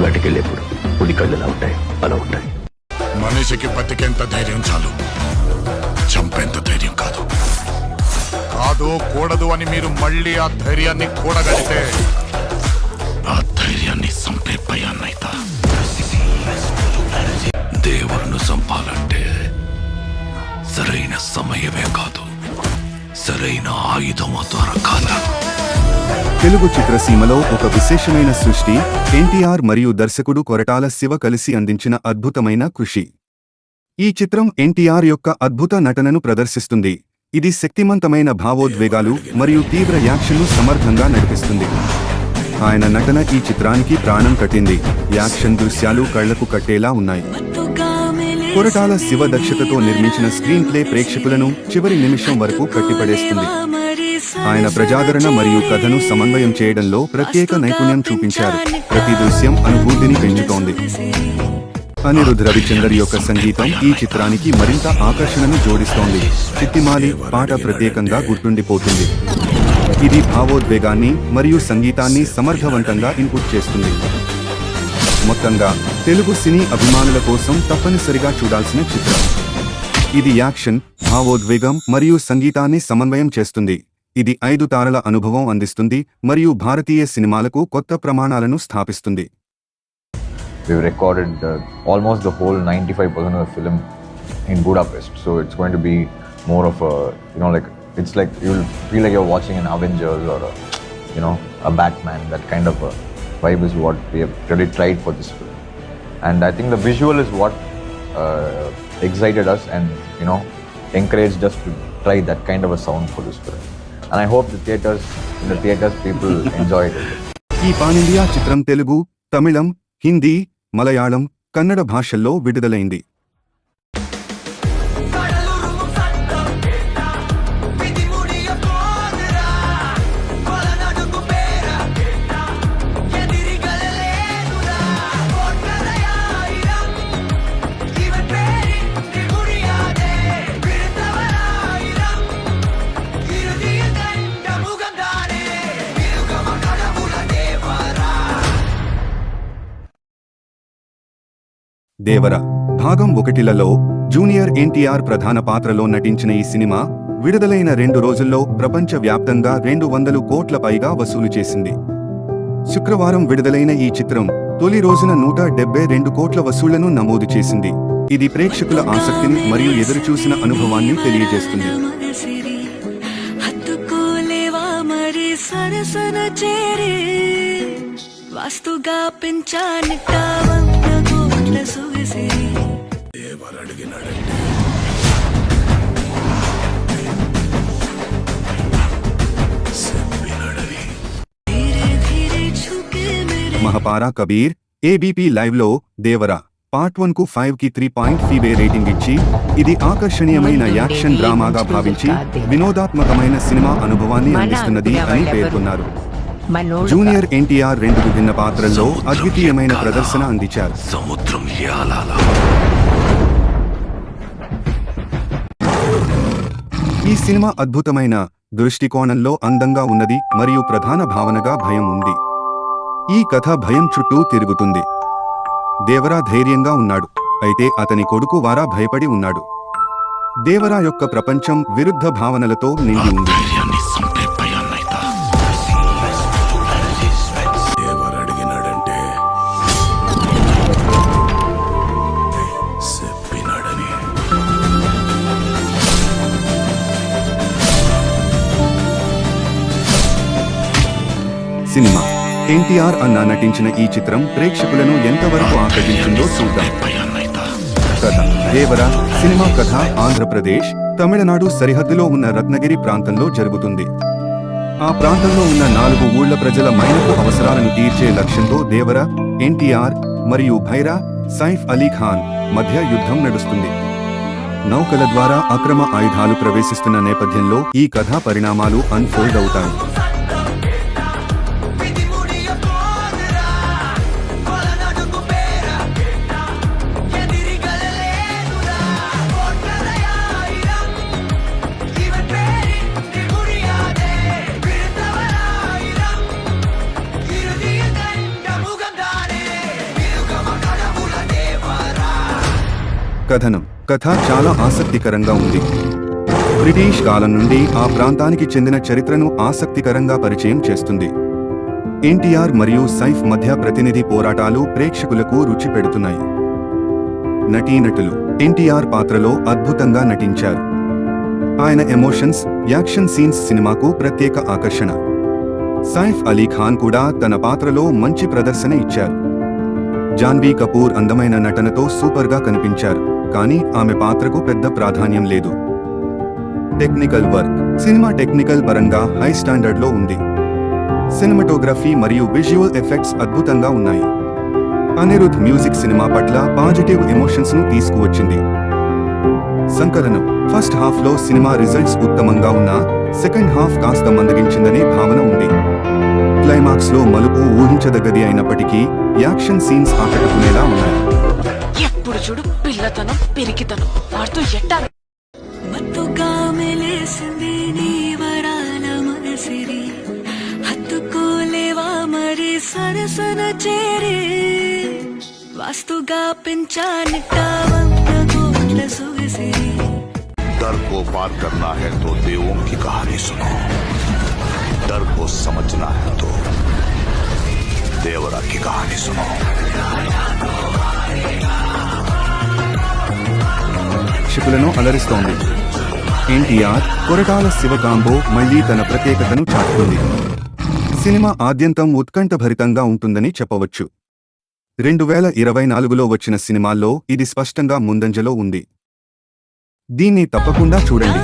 వేటకెళ్ళేప్పుడు పులి కళ్ళు ఎలా ఉంటాయి అలా ఉంటాయి. మనిషికి బతికేంత ధైర్యం చాలు చంపేంత ధైర్యం కాదు. కాదు కూడదు అని మీరు మళ్ళీ ఆ ధైర్యాన్ని కూడగలిగితే తెలుగు చిత్రసీమలో ఒక విశేషమైన సృష్టి ఎన్టీఆర్ మరియు దర్శకుడు కొరటాల శివ కలిసి అందించిన అద్భుతమైన కృషి. ఈ చిత్రం ఎన్టీఆర్ యొక్క అద్భుత నటనను ప్రదర్శిస్తుంది. ఇది శక్తిమంతమైన భావోద్వేగాలు మరియు తీవ్ర యాక్షన్ను సమర్థంగా నడిపిస్తుంది. ఆయన నటన ఈ చిత్రానికి ప్రాణం కట్టింది. యాక్షన్ దృశ్యాలు కళ్ళకు కట్టేలా ఉన్నాయి. కొరటాల శివ దక్షతతో నిర్మించిన స్క్రీన్ ప్లే ప్రేక్షకులను చివరి నిమిషం వరకు కట్టిపడేస్తుంది. ఆయన ప్రజాదరణ మరియు కథను సమన్వయం చేయడంలో ప్రత్యేక నైపుణ్యం చూపించారు. ప్రతి దృశ్యం అనుభూతిని పెంచుతోంది. అనిరుద్ రవిచందర్ యొక్క సంగీతం ఈ చిత్రానికి మరింత ఆకర్షణను జోడిస్తోంది. చిత్తిమాలి పాట ప్రత్యేకంగా గుర్తుండిపోతుంది. ఇది భావోద్వేగాన్ని మరియు సంగీతాన్ని సమర్థవంతంగా ఇన్పుట్ చేస్తుంది. మొత్తంగా తెలుగు సినీ అభిమానుల కోసం తప్పనిసరిగా చూడాల్సిన చిత్రం. ఇది యాక్షన్ భావోద్వేగం మరియు సంగీతాన్ని సమన్వయం చేస్తుంది. ఇది ఐదు తారల అనుభవం అందిస్తుంది మరియు భారతీయ సినిమాలకు కొత్త ప్రమాణాలను స్థాపిస్తుంది we've recorded uh, almost the whole 95% of the film in Budapest. So it's going to be more of a, you know, like it's like you'll feel like you're watching an Avengers or a, you know, a Batman. That kind of a vibe is what we have really tried for this film. And I think the visual is what uh, excited us and you know encouraged us to try that kind of a sound for this film. And I hope the theatres the theatres people enjoy ఈ pan India చిత్రం తెలుగు తమిళం హిందీ మలయాళం కన్నడ భాషల్లో విడుదలైంది. దేవర. భాగం ఒకటిలలో junior NTR ప్రధాన పాత్రలో నటించిన ఈ cinema విడుదలైన రెండు రోజుల్లో ప్రపంచ వ్యాప్తంగా రెండు వందలు కోట్ల పైగా వసూలు చేసింది. శుక్రవారం విడుదలైన ఈ చిత్రం తొలి రోజున నూట డెబ్బై రెండు కోట్ల వసూళ్ళను నమోదు చేసింది. ఇది ప్రేక్షకుల ఆసక్తిని మరియు ఎదురుచూసిన అనుభవాన్ని తెలియజేస్తుంది. సరసన చేరి? వాస్తుగా పెంచాలి ధీరే ధీరే ఝుకే మేరే మహపారా కబీర్ ఏబీపీ లైవ్లో దేవరా పార్ట్ వన్కు ఫైవ్కి త్రీ పాయింట్ ఫీవే రేటింగ్ ఇచ్చి ఇది ఆకర్షణీయమైన యాక్షన్ డ్రామాగా భావించి వినోదాత్మకమైన సినిమా అనుభవాన్ని అందిస్తున్నది అని పేర్కొన్నారు. జూనియర్ ఎన్టీఆర్ రెండు విభిన్న పాత్రల్లో అద్వితీయమైన ప్రదర్శన అందించారు. సముద్రం ఈ సినిమా అద్భుతమైన దృష్టికోణంలో అందంగా ఉన్నది మరియు ప్రధాన భావనగా భయం ఉంది. ఈ కథ భయం చుట్టూ తిరుగుతుంది. దేవరా ధైర్యంగా ఉన్నాడు. అయితే అతని కొడుకు వారా భయపడి ఉన్నాడు. దేవరా యొక్క ప్రపంచం విరుద్ధ భావనలతో నిండి ఉంది. సినిమా. ఎన్టీఆర్ అన్న నటించిన ఈ చిత్రం ప్రేక్షకులను ఎంతవరకు ఆకర్షించిందో చూద్దాం. కథ. దేవర సినిమా కథ ఆంధ్రప్రదేశ్ తమిళనాడు సరిహద్దులో ఉన్న రత్నగిరి ప్రాంతంలో జరుగుతుంది. ఆ ప్రాంతంలో ఉన్న నాలుగు ఊళ్ళ ప్రజల మైనపు అవసరాలను తీర్చే లక్ష్యంతో దేవర ఎన్టీఆర్ మరియు భైరా సైఫ్ అలీ ఖాన్ మధ్య యుద్ధం నడుస్తుంది. నౌకల ద్వారా అక్రమ ఆయుధాలు ప్రవేశిస్తున్న నేపథ్యంలో ఈ కథా పరిణామాలు అన్ఫోల్డ్ అవుతాయి. కథనం. కథ చాలా ఆసక్తికరంగా ఉంది. బ్రిటిష్ కాలం నుండి ఆ ప్రాంతానికి చెందిన చరిత్రను ఆసక్తికరంగా పరిచయం చేస్తుంది. ఎన్టీఆర్ మరియు సైఫ్ మధ్య ప్రతినిధి పోరాటాలు ప్రేక్షకులకు రుచి పెడుతున్నాయి. నటీనటులు ఎన్టీఆర్ పాత్రలో అద్భుతంగా నటించారు. ఆయన ఎమోషన్స్ యాక్షన్ సీన్స్ సినిమాకు ప్రత్యేక ఆకర్షణ. సైఫ్ అలీ ఖాన్ కూడా తన పాత్రలో మంచి ప్రదర్శన ఇచ్చారు. జాన్వీ కపూర్ అందమైన నటనతో సూపర్గా కనిపించారు. కానీ ఆమె పాత్రకు పెద్ద ప్రాధాన్యం లేదు. Technical work. సినిమా టెక్నికల్ పరంగా హై స్టాండర్డ్లో ఉంది. సినిమాటోగ్రఫీ మరియు విజువల్ ఎఫెక్ట్స్ అద్భుతంగా ఉన్నాయి. అనిరుద్ మ్యూజిక్ సినిమా పట్ల పాజిటివ్ ఎమోషన్స్ను తీసుకువచ్చింది. సంకలనం. ఫస్ట్ హాఫ్లో సినిమా రిజల్ట్స్ ఉత్తమంగా ఉన్నా సెకండ్ హాఫ్ కాస్త మందగించిందనే భావన ఉంది. క్లైమాక్స్లో మలుపు ఊహించదగ్గది అయినప్పటికీ యాక్షన్ సీన్స్ ఆకట్టుకునేలా ఉన్నాయి. చూడు పిల్లతనం పెరిగితనం వాడితో ఎట్టా మత్తుగా మెలేసింది నీ వరాల మనసిరి హత్తుకోలేవా మరి సరసన చేరి వాస్తుగా పెంచానిట్ట వంద కోట్ల సొగసిరి डर को पार करना है तो देवों की कहानी सुनो डर को समझना है तो देवरा की कहानी सुनो ప్రేక్షకులను అలరిస్తోంది. ఎన్టీఆర్ కొరటాల శివకాంబో మళ్ళీ తన ప్రత్యేకతను చాటుతుంది. సినిమా ఆద్యంతం ఉత్కంఠభరితంగా ఉంటుందని చెప్పవచ్చు. రెండు వేల ఇరవై నాలుగులో వచ్చిన సినిమాల్లో ఇది స్పష్టంగా ముందంజలో ఉంది. దీన్ని తప్పకుండా చూడండి.